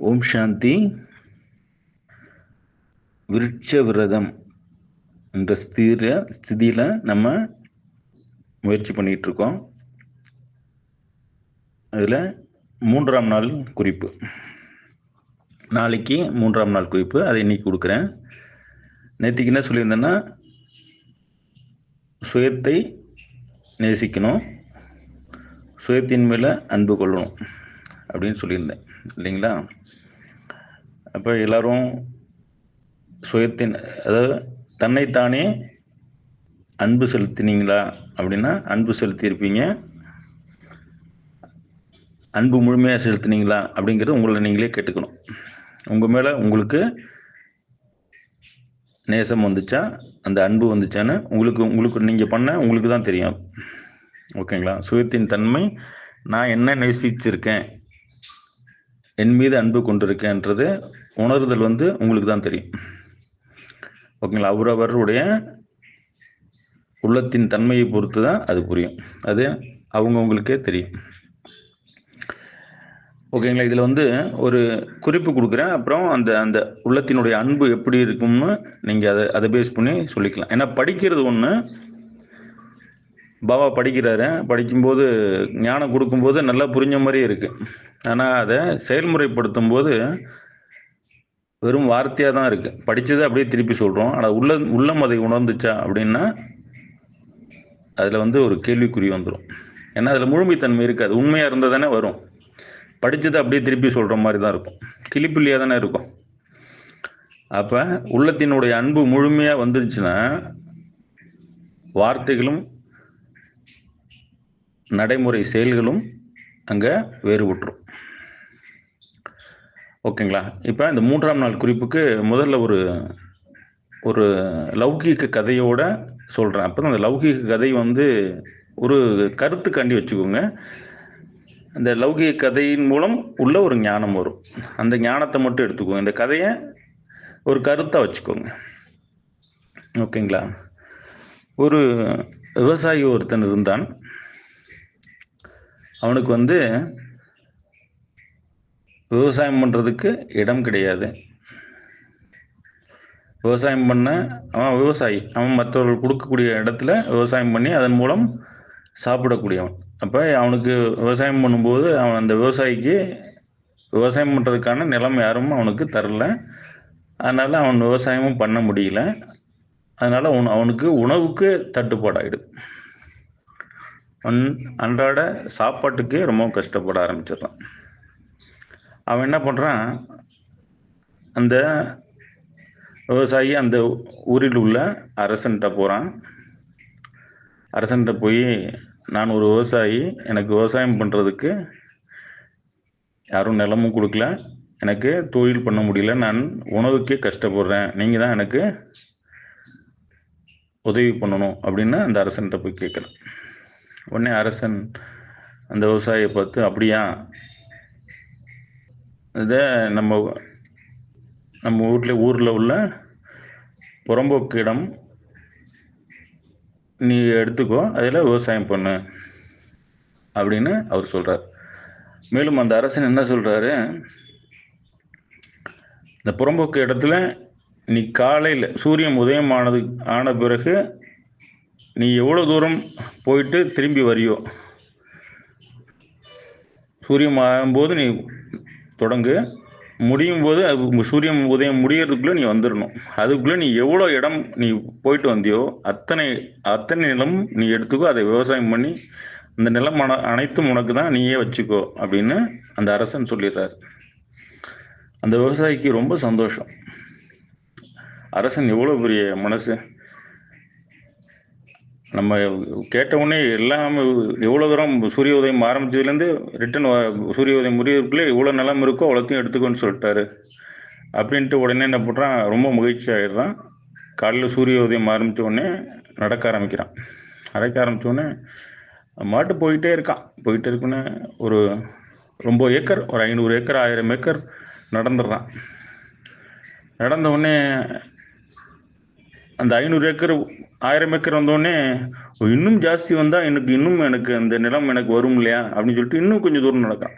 ஓம் சாந்தி. விருட்ச விரதம் என்ற ஸ்திர ஸ்திதியில் நம்ம முயற்சி பண்ணிகிட்ருக்கோம் அதில் மூன்றாம் நாள் குறிப்பு. நாளைக்கு மூன்றாம் நாள் குறிப்பு. அதை இன்னைக்கு கொடுக்குறேன். நேற்றுக்கு என்ன சொல்லியிருந்தேன்னா சுயத்தை நேசிக்கணும். சுயத்தின் மேலே அன்பு கொள்ளணும். அப்படின்னு சொல்லியிருந்தேன். இல்லைங்களா? அப்போ எல்லாரும் சுயத்தின் அதாவது தன்னைத்தானே அன்பு செலுத்தினீங்களா? அப்படின்னா அன்பு செலுத்தியிருப்பீங்க. அன்பு முழுமையாக செலுத்தினீங்களா? அப்படிங்கிறது உங்களை நீங்களே கேட்டுக்கணும். உங்கள் மேலே உங்களுக்கு நேசம் வந்துச்சா? அந்த அன்பு வந்துச்சான்னு உங்களுக்கு உங்களுக்கு நீங்கள் பண்ண உங்களுக்கு தான் தெரியும். ஓகேங்களா? சுயத்தின் தன்மை நான் என்ன நேசிச்சிருக்கேன்? என் மீது அன்பு கொண்டிருக்கேன்றது உணர்தல் வந்து உங்களுக்கு தான் தெரியும். ஓகேங்களா? அவரவருடைய உள்ளத்தின் தன்மையை பொறுத்து தான் அது புரியும். அது அவங்கவுங்களுக்கே தெரியும். ஓகேங்களா? இதில் வந்து ஒரு குறிப்பு கொடுக்குறேன். அப்புறம் அந்த அந்த உள்ளத்தினுடைய அன்பு எப்படி இருக்கும்னு நீங்கள் அதை அதை பேஸ் பண்ணி சொல்லிக்கலாம். ஏன்னா படிக்கிறது ஒன்று பாபா படிக்கிறாரு. படிக்கும்போது ஞானம் கொடுக்கும்போது நல்லா புரிஞ்ச மாதிரியே இருக்கு. ஆனால் அதை செயல்முறைப்படுத்தும் போது வெறும் வார்த்தையாக தான் இருக்கு. படித்ததை அப்படியே திருப்பி சொல்கிறோம் ஆனால் உள்ள உள்ளம் அதை உணர்ந்துச்சா அப்படின்னா அதில் வந்து ஒரு கேள்விக்குறி வந்துடும் ஏன்னா அதில் முழுமைத்தன்மை இருக்காது. உண்மையாக இருந்தால் தானே வரும். படித்ததை அப்படியே திருப்பி சொல்கிற மாதிரி தான் இருக்கும். கிளிப்புள்ளியாக தானே இருக்கும். அப்போ உள்ளத்தினுடைய அன்பு முழுமையாக வந்துருச்சுன்னா வார்த்தைகளும் நடைமுறை செயல்களும் அங்கே வேறுபட்டுரும். ஓகேங்களா? இப்போ இந்த மூன்றாம் நாள் குறிப்புக்கு முதல்ல ஒரு ஒரு லௌகீக கதையோட சொல்கிறேன் அப்போ அந்த லௌகீக கதை வந்து ஒரு கருத்துக்காண்டி வச்சுக்கோங்க. அந்த லௌகிக கதையின் மூலம் உள்ள ஒரு ஞானம் வரும். அந்த ஞானத்தை மட்டும் எடுத்துக்கோங்க. இந்த கதையை ஒரு கருத்தாக வச்சுக்கோங்க. ஓகேங்களா? ஒரு விவசாயி ஒருத்தன் இருந்தான். அவனுக்கு வந்து விவசாயம் பண்ணுறதுக்கு இடம் கிடையாது. விவசாயம் பண்ண அவன் விவசாயி. அவன் மற்றவர்கள் கொடுக்கக்கூடிய இடத்துல விவசாயம் பண்ணி அதன் மூலம் சாப்பிடக்கூடியவன். அப்போ அவனுக்கு விவசாயம் பண்ணும்போது அவன் அந்த விவசாயிக்கு விவசாயம் பண்ணுறதுக்கான நிலம் யாரும் அவனுக்கு தரல. அதனால் அவன் விவசாயமும் பண்ண முடியல. அதனால் உன் அவனுக்கு உணவுக்கு தட்டுப்பாடாயிடுது. அன் அன்றாட சாப்பாட்டுக்கே ரொம்ப கஷ்டப்பட ஆரம்பிச்சிடுறான். அவன் என்ன பண்ணுறான் அந்த விவசாயி அந்த ஊரில் உள்ள அரசன்கிட்ட போகிறான் அரசன்கிட்ட போய் நான் ஒரு விவசாயி எனக்கு விவசாயம் பண்ணுறதுக்கு யாரும் நிலமும் கொடுக்கல. எனக்கு தொழில் பண்ண முடியல. நான் உணவுக்கே கஷ்டப்படுறேன். நீங்கள் தான் எனக்கு உதவி பண்ணணும். அப்படின்னு அந்த அரசன்கிட்ட போய் கேட்குறேன் உடனே அரசன் அந்த விவசாயியை பார்த்து அப்படியா? இதை நம்ம நம்ம வீட்டில் ஊரில் உள்ள புறம்போக்கு இடம் நீ எடுத்துக்கோ அதில் விவசாயம் பண்ணு. அப்படின்னு அவர் சொல்கிறார் மேலும் அந்த அரசன் என்ன சொல்கிறாரு இந்த புறம்போக்கு இடத்துல நீ காலையில் சூரியன் உதயம் ஆனது ஆன பிறகு நீ எவ்வளோ தூரம் போயிட்டு திரும்பி வரியோ? சூரியன் ஆகும்போது நீ தொடங்கு. முடியும் போது அது சூரியன் உதயம் முடியறதுக்குள்ளே நீ வந்துடணும் அதுக்குள்ளே நீ எவ்வளோ இடம் நீ போயிட்டு வந்தியோ அத்தனை அத்தனை நிலம் நீ எடுத்துக்கோ அதை விவசாயம் பண்ணி அந்த நிலம் அன அனைத்தும் உனக்கு தான் நீயே வச்சுக்கோ அப்படின்னு அந்த அரசன் சொல்லிடுறாரு. அந்த விவசாயிக்கு ரொம்ப சந்தோஷம். அரசன் எவ்வளோ பெரிய மனசு? நம்ம கேட்ட உடனே எல்லாமே எவ்வளோ தூரம் சூரிய உதயம் ஆரம்பிச்சதுலேருந்து ரிட்டன் சூரிய உதயம் முடியறதுக்குள்ளே எவ்வளோ நிலம் இருக்கோ அவ்வளோத்தையும் எடுத்துக்கோன்னு சொல்லிட்டாரு. அப்படின்ட்டு உடனே என்ன பண்ணுறான் ரொம்ப மகிழ்ச்சி ஆயிடுறான். காலையில் சூரிய உதயம் ஆரம்பித்த உடனே நடக்க ஆரம்பிக்கிறான். நடக்க ஆரம்பித்த உடனே மாட்டு போயிட்டே இருக்கான். போயிட்டே இருக்குன்னு ஒரு ரொம்ப ஏக்கர் ஒரு ஐநூறு ஏக்கர் ஆயிரம் ஏக்கர் நடந்துடுறான். நடந்த உடனே அந்த ஐநூறு ஏக்கர் ஆயிரம் ஏக்கர் வந்தோடனே இன்னும் ஜாஸ்தி வந்தால் எனக்கு இன்னும் எனக்கு அந்த நிலம் எனக்கு வரும் இல்லையா? அப்படின்னு சொல்லிட்டு இன்னும் கொஞ்சம் தூரம் நடக்கிறான்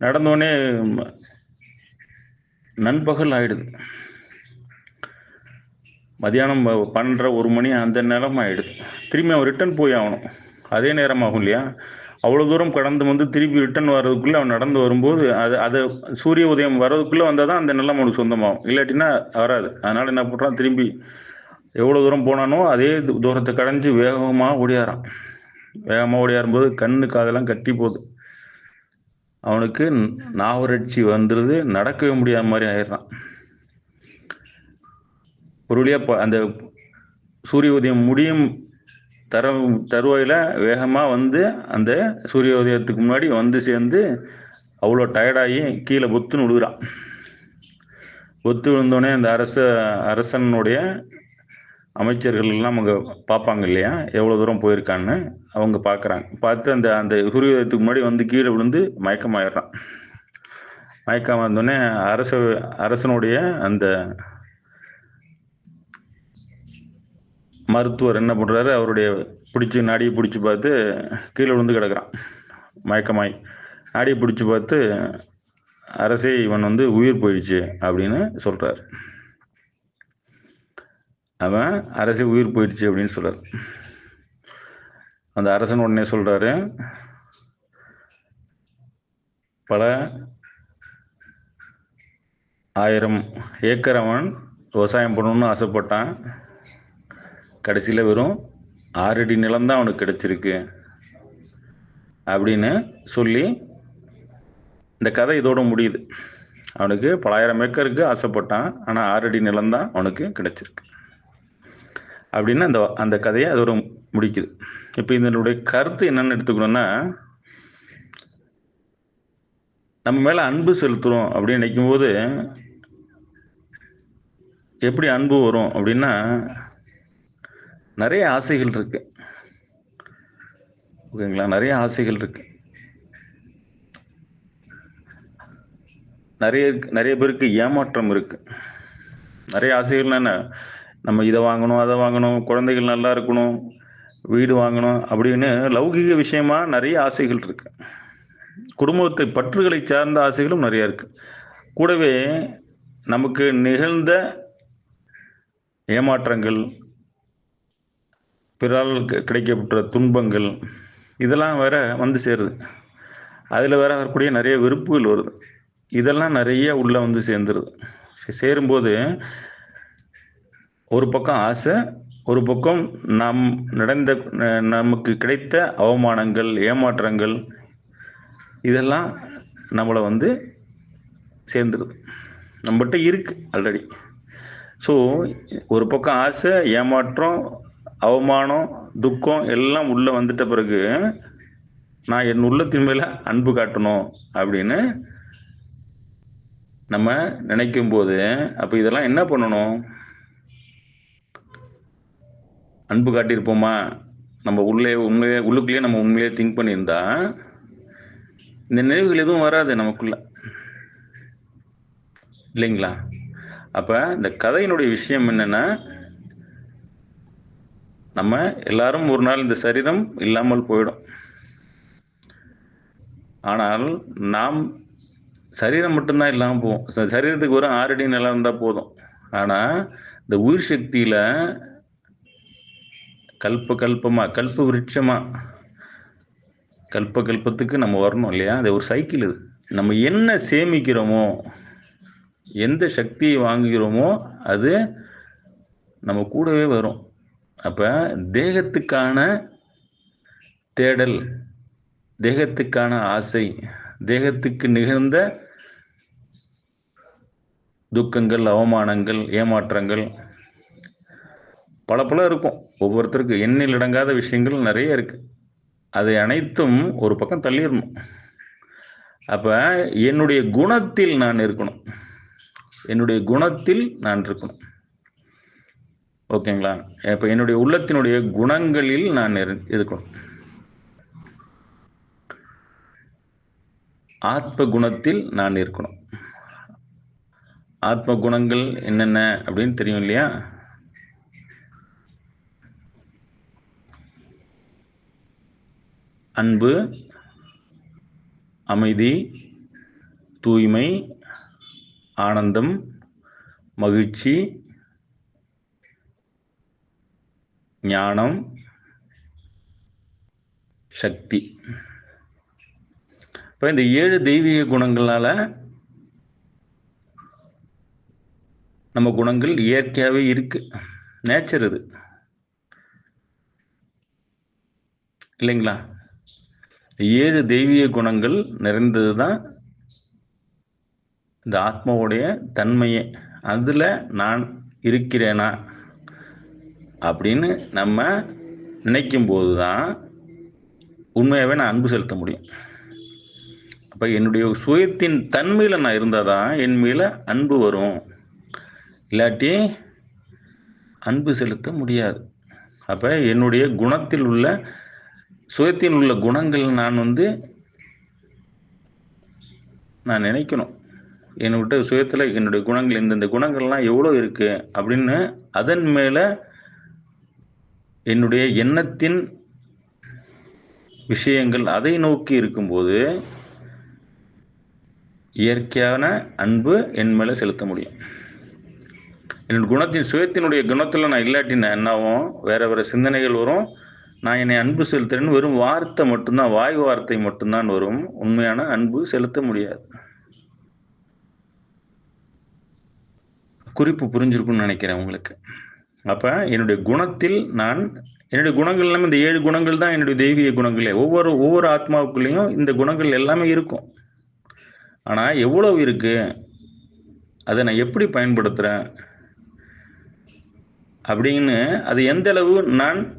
நடந்தோடனே நண்பகல் ஆயிடுது. மதியானம் ப- பன்னெண்டரை ஒரு மணி அந்த நேரம் ஆயிடுது திரும்பி அவன் ரிட்டர்ன் போய் ஆகணும். அதே நேரம் ஆகும் இல்லையா? அவ்வளோ தூரம் கடந்து வந்து திருப்பி ரிட்டர்ன் வர்றதுக்குள்ளே அவன் நடந்து வரும்போது அது அது சூரிய உதயம் வர்றதுக்குள்ளே வந்தால் தான் அந்த நிலம் அவனுக்கு சொந்தமாகும். இல்லாட்டினா வராது. அதனால் என்ன பண்ணுறான் திரும்பி எவ்வளோ தூரம் போனானோ அதே தூரத்தை கடைஞ்சி வேகமாக ஓடியாரான் வேகமாக ஓடியாரும்போது கண்ணு காதெல்லாம் கட்டி போகுது. அவனுக்கு நாவரட்சி வந்துடுது நடக்கவே முடியாத மாதிரி ஆயிடுறான். ஒரு வழியாக ப- அந்த சூரிய உதயம் முடியும் தர தருவாயில் வேகமாக வந்து அந்த சூரிய உதயத்துக்கு முன்னாடி வந்து சேர்ந்து அவ்வளோ டயர்டாகி கீழே பொத்துன்னு விழுகிறான் பொத்து விழுந்தோடனே அந்த அரச அரசனுடைய அமைச்சர்கள் எல்லாம் அவங்க பார்ப்பாங்க இல்லையா? எவ்வளோ தூரம் போயிருக்கான்னு அவங்க பார்க்குறாங்க. பார்த்து அந்த அந்த சூரிய உதயத்துக்கு முன்னாடி வந்து கீழே விழுந்து மயக்கமாயிடுறான். மயக்கம் வந்தோடனே அரச அரசனுடைய அந்த மருத்துவர் என்ன பண்ணுறாரு அவருடைய பிடிச்சி நாடியை பிடிச்சி பார்த்து கீழே விழுந்து கிடக்கிறான். மயக்கமாய். நாடியை பிடிச்சி பார்த்து அரசே இவன் வந்து உயிர் போயிடுச்சு அப்படின்னு சொல்கிறார் அவன் அரசே உயிர் போயிடுச்சு அப்படின்னு சொல்கிறார் அந்த அரசன் உடனே சொல்கிறாரு பல ஆயிரம் ஏக்கர் அவன் விவசாயம் பண்ணணும்னு ஆசைப்பட்டான். கடைசியில் வெறும் ஆறடி நிலம்தான் அவனுக்கு கிடைச்சிருக்கு அப்படின்னு சொல்லி இந்த கதை இதோட முடியுது. அவனுக்கு பலாயிரம் ஏக்கருக்கு ஆசைப்பட்டான். ஆனால் ஆறடி நிலம்தான் அவனுக்கு கிடைச்சிருக்கு. அப்படின்னு அந்த அந்த கதையை அதோட முடிக்குது. இப்போ இதனுடைய கருத்து என்னன்னு எடுத்துக்கணும்னா நம்ம மேலே அன்பு செலுத்துகிறோம் அப்படின்னு நினைக்கும் போது எப்படி அன்பு வரும் அப்படின்னா நிறைய ஆசைகள் இருக்கு. ஓகேங்களா? நிறைய ஆசைகள் இருக்கு. நிறைய நிறைய பேருக்கு ஏமாற்றம் இருக்கு. நிறைய ஆசைகள்னா என்ன? நம்ம இதை வாங்கணும் அதை வாங்கணும் குழந்தைகள் நல்லா இருக்கணும் வீடு வாங்கணும் அப்படின்னு லௌகிக விஷயமா நிறைய ஆசைகள் இருக்கு. குடும்பத்தை பற்றுகளை சார்ந்த ஆசைகளும் நிறைய இருக்கு. கூடவே நமக்கு நிகழ்ந்த ஏமாற்றங்கள் பிறால் கிடைக்கப்பட்ட துன்பங்கள் இதெல்லாம் வேற வந்து சேருது. அதில் வேற வரக்கூடிய நிறைய வெறுப்புகள் வருது. இதெல்லாம் நிறைய உள்ளே வந்து சேர்ந்துருது. சேரும்போது ஒரு பக்கம் ஆசை ஒரு பக்கம் நம் நடந்த ந- நமக்கு கிடைத்த அவமானங்கள் ஏமாற்றங்கள் இதெல்லாம் நம்மளை வந்து சேர்ந்துருது. நம்மகிட்ட இருக்கு ஆல்ரெடி ஸோ ஒரு பக்கம் ஆசை ஏமாற்றம் அவமானம் துக்கம் எல்லாம் உள்ள வந்துட்ட பிறகு நான் என் உள்ளத்தின் மேல அன்பு காட்டணும் அப்படின்னு நம்ம நினைக்கும் போது அப்ப இதெல்லாம் என்ன பண்ணணும்? அன்பு காட்டியிருப்போமா? நம்ம உள்ளே உண்மையே உள்ளுக்குள்ளேயே நம்ம உண்மையிலே திங்க் பண்ணியிருந்தா இந்த நினைவுகள் எதுவும் வராது நமக்குள்ள. இல்லைங்களா? அப்ப இந்த கதையினுடைய விஷயம் என்னன்னா நம்ம எல்லாரும் ஒரு நாள் இந்த சரீரம் இல்லாமல் போயிடும். ஆனால் நாம் சரீரம் மட்டும்தான் இல்லாமல் போவோம். சரீரத்துக்கு ஒரு ஆறடி நிலம் இருந்தால் போதும். ஆனால் இந்த உயிர் சக்தியில் கல்ப கல்பமாக கல்ப விருட்சமாக கல்ப கல்பத்துக்கு நம்ம வரணும் இல்லையா? அது ஒரு சைக்கிள் இது. நம்ம என்ன சேமிக்கிறோமோ எந்த சக்தியை வாங்குகிறோமோ அது நம்ம கூடவே வரும். அப்போ தேகத்துக்கான தேடல் தேகத்துக்கான ஆசை தேகத்துக்கு நிகழ்ந்த துக்கங்கள் அவமானங்கள் ஏமாற்றங்கள் பல பல இருக்கும். ஒவ்வொருத்தருக்கு எண்ணில் அடங்காத விஷயங்கள் நிறைய இருக்கு. அதை அனைத்தும் ஒரு பக்கம் தள்ளிடணும். அப்போ என்னுடைய குணத்தில் நான் இருக்கணும். என்னுடைய குணத்தில் நான் இருக்கணும். ஓகேங்களா? இப்போ என்னுடைய உள்ளத்தினுடைய குணங்களில் நான் இருக்கணும். ஆத்ம குணத்தில் நான் இருக்கணும். ஆத்ம குணங்கள் என்னென்ன அப்படின்னு தெரியும் இல்லையா? அன்பு அமைதி தூய்மை ஆனந்தம் மகிழ்ச்சி ஞானம் சக்தி. இப்போ இந்த ஏழு தெய்வீக குணங்களால் நம்ம குணங்கள் இயற்கையாகவே இருக்கு. நேச்சர் இது. இல்லைங்களா? ஏழு தெய்வீக குணங்கள் நிறைந்தது தான் இந்த ஆத்மாவுடைய தன்மையே. அதில் நான் இருக்கிறேனா? அப்படின்னு நம்ம நினைக்கும் போது தான் உண்மையாகவே நான் அன்பு செலுத்த முடியும். அப்போ என்னுடைய சுயத்தின் தன்மையில் நான் இருந்தால் தான் என் மேலே அன்பு வரும். இல்லாட்டி அன்பு செலுத்த முடியாது. அப்போ என்னுடைய குணத்தில் உள்ள சுயத்தில் உள்ள குணங்கள் நான் வந்து நான் நினைக்கணும். என்னோட சுயத்தில் என்னுடைய குணங்கள் இந்தந்த குணங்கள்லாம் எவ்வளோ இருக்குது அப்படின்னு அதன் மேலே என்னுடைய எண்ணத்தின் விஷயங்கள் அதை நோக்கி இருக்கும்போது இயற்கையான அன்பு என் மேலே செலுத்த முடியும். என்னோட குணத்தின் சுயத்தினுடைய குணத்தில் நான் இல்லாட்டினா என்னாகும் வேற வேற சிந்தனைகள் வரும். நான் என்னை அன்பு செலுத்துறேன்னு வெறும் வார்த்தை மட்டும்தான் வாய் வார்த்தை மட்டும்தான் வரும். உண்மையான அன்பு செலுத்த முடியாது. குறிப்பு புரிஞ்சிருக்கும்னு நினைக்கிறேன் உங்களுக்கு. அப்போ என்னுடைய குணத்தில் நான் என்னுடைய குணங்கள் எல்லாமே இந்த ஏழு குணங்கள் தான் என்னுடைய தெய்வீக குணங்களே. ஒவ்வொரு ஒவ்வொரு ஆத்மாவுக்குள்ளேயும் இந்த குணங்கள் எல்லாமே இருக்கும். ஆனால் எவ்வளவு இருக்கு? அதை நான் எப்படி பயன்படுத்துகிறேன் அப்படின்னு அது எந்த அளவு நான்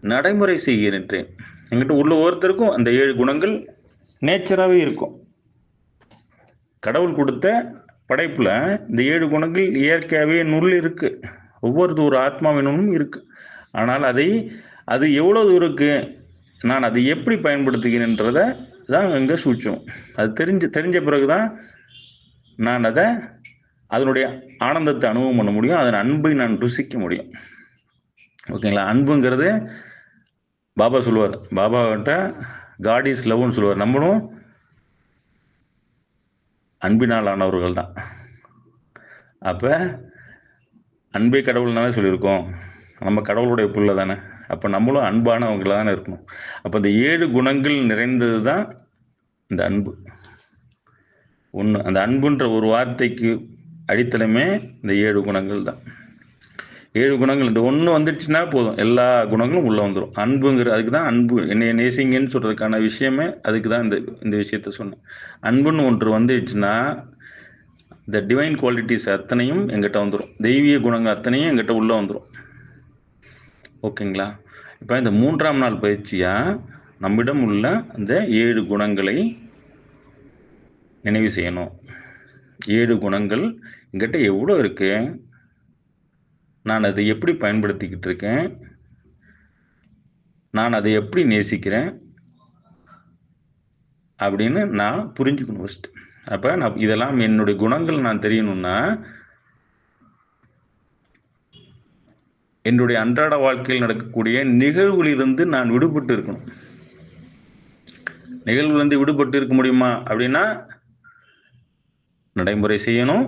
நடைமுறை செய்கின்றேன். எங்கிட்ட உள்ள ஒவ்வொருத்தருக்கும் அந்த ஏழு குணங்கள் நேச்சராகவே இருக்கும். கடவுள் கொடுத்த படைப்பில் இந்த ஏழு குணங்கள் இயற்கையாகவே நுள் இருக்குது ஒவ்வொரு ஒரு ஆத்மாவினும் இருக்கு. ஆனால் அதை அது எவ்வளோ தூரக்கு நான் அதை எப்படி பயன்படுத்துகிறேன்றத தான் எங்கே சூட்சம். அது தெரிஞ்சு தெரிஞ்ச பிறகு தான் நான் அதை அதனுடைய ஆனந்தத்தை அனுபவம் பண்ண முடியும் அதன் அன்பை நான் ருசிக்க முடியும். ஓகேங்களா? அன்புங்கிறது பாபா சொல்லுவார். பாபாவிட்ட காட் இஸ் லவ்னு சொல்லுவார். நம்மளும் அன்பினால் ஆனவர்கள் தான் அப்போ அன்பே கடவுள்னாலே சொல்லியிருக்கோம். நம்ம கடவுளுடைய புள்ள தானே. அப்போ நம்மளும் அன்பானவங்களாக தானே இருக்கணும். அப்போ இந்த ஏழு குணங்கள் நிறைந்தது தான் இந்த அன்பு. ஒன்று அந்த அன்புன்ற ஒரு வார்த்தைக்கு அடித்தளமே இந்த ஏழு குணங்கள் தான். ஏழு குணங்கள் இந்த ஒன்று வந்துடுச்சுன்னா போதும். எல்லா குணங்களும் உள்ளே வந்துடும் அன்புங்கிற அதுக்கு தான் அன்பு. என்னை நேசிங்கன்னு சொல்கிறதுக்கான விஷயமே அதுக்கு தான் இந்த இந்த விஷயத்த சொன்னேன். அன்புன்னு ஒன்று வந்துடுச்சுன்னா இந்த டிவைன் குவாலிட்டிஸ் அத்தனையும் எங்கிட்ட வந்துடும் தெய்வீக குணங்கள் அத்தனையும் எங்கிட்ட உள்ளே வந்துடும் ஓகேங்களா? இப்போ இந்த மூன்றாம் நாள் பயிற்சியாக நம்மிடம் உள்ள அந்த ஏழு குணங்களை நினைவு செய்யணும். ஏழு குணங்கள் எங்கிட்ட எவ்வளோ இருக்கு? நான் அதை எப்படி பயன்படுத்திக்கிட்டு இருக்கேன்? நான் அதை எப்படி நேசிக்கிறேன்? அப்படின்னு நான் புரிஞ்சுக்கணும் ஃபஸ்ட்டு அப்போ நான் இதெல்லாம் என்னுடைய குணங்கள் நான் தெரியணும்னா என்னுடைய அன்றாட வாழ்க்கையில் நடக்கக்கூடிய நிகழ்வுகளிலிருந்து நான் விடுபட்டு இருக்கணும். நிகழ்வுலேருந்து விடுபட்டு இருக்க முடியுமா அப்படின்னா நடைமுறை செய்யணும்.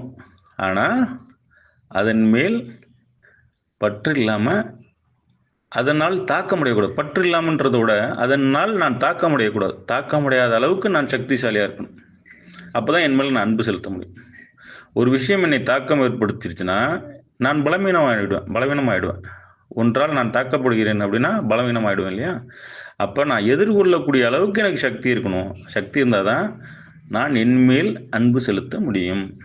ஆனால் அதன் மேல் பற்று இல்லாமல் அதனால் தாக்கமடையக்கூடாது பற்று இல்லாமன்றதை விட அதனால் நான் தாக்கமடையக்கூடாது தாக்கமடையாத அளவுக்கு நான் சக்திசாலியாக இருக்கணும். அப்போதான் என் மேலே நான் அன்பு செலுத்த முடியும். ஒரு விஷயம் என்னை தாக்கம் ஏற்படுத்திருச்சுன்னா நான் பலவீனம் ஆகிடுவேன் பலவீனம் ஆகிடுவேன் ஒன்றால் நான் தாக்கப்படுகிறேன் அப்படின்னா பலவீனம் ஆகிடுவேன் இல்லையா? அப்போ நான் எதிர்கொள்ளக்கூடிய அளவுக்கு எனக்கு சக்தி இருக்கணும். சக்தி இருந்தால் தான் நான் என்மேல் அன்பு செலுத்த முடியும்.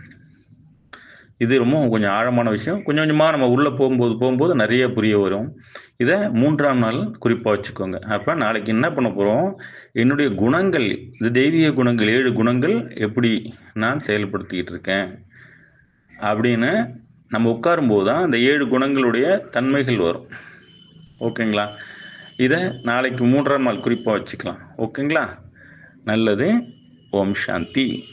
இது ரொம்ப கொஞ்சம் ஆழமான விஷயம். கொஞ்சம் கொஞ்சமாக நம்ம உள்ளே போகும்போது போகும்போது நிறைய புரிய வரும். இதை மூன்றாம் நாள் குறிப்பாக வச்சுக்கோங்க. அப்போ நாளைக்கு என்ன பண்ண போகிறோம் என்னுடைய குணங்கள் இந்த தெய்வீக குணங்கள் ஏழு குணங்கள் எப்படி நான் செயல்படுத்திக்கிட்டு இருக்கேன்? அப்படின்னு நம்ம உட்காரும்போது தான் அந்த ஏழு குணங்களுடைய தன்மைகள் வரும். ஓகேங்களா? இதை நாளைக்கு மூன்றாம் நாள் குறிப்பாக வச்சுக்கலாம். ஓகேங்களா? நல்லது. ஓம் சாந்தி.